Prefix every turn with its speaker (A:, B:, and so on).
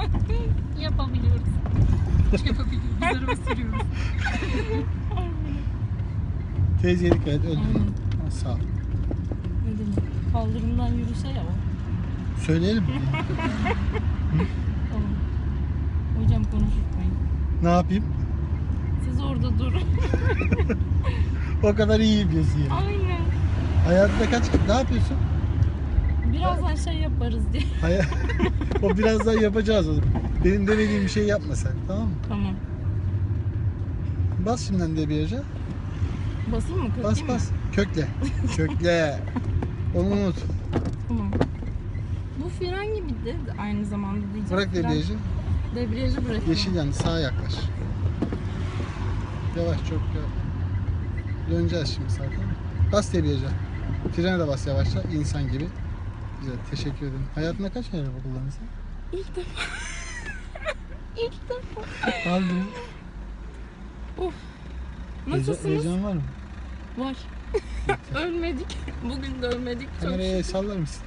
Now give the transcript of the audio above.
A: Yapabiliyoruz. Yapabiliyoruz. Araba sürüyoruz.
B: Teyzeye dikkat et. Öldü.
A: Aynen.
B: Ha, Sağ ol.
A: Ne demek? Kaldırımdan yürüse ya o.
B: Söyleyelim mi?
A: Tamam. Hocam konuşmayın.
B: ne yapayım?
A: Siz orada durun.
B: O kadar iyi diyorsun ya.
A: Aynen.
B: Hayatında kaç ne yapıyorsun?
A: Birazdan şey yaparız diye.
B: Hay o birazdan yapacağız onu. Benim demediğim bir şey yapma sen tamam mı?
A: Tamam.
B: Bas şimdiden debriyaja.
A: Basayım mı?
B: Bas bas. Kökle. Kökle. Onu unut.
A: Tamam. Bu fren gibi de aynı zamanda diyeceğim.
B: Bırak
A: Fren-
B: debriyajı.
A: Debriyajı bırakayım.
B: Yeşil yandı. Sağa yaklaş. Yavaş çok yavaş. Döneceğiz şimdi zaten. Bas debriyaja. Frene de bas yavaşça. insan gibi. Güzel. Teşekkür ederim. Hayatında kaç kere araba kullandın
A: İlk defa. İlk defa.
B: sen? Harbi.
A: Of. Nasılsınız?
B: Heyecan var mı?
A: Var. ölmedik. Bugün de ölmedik.
B: Kameraya sallar mısın?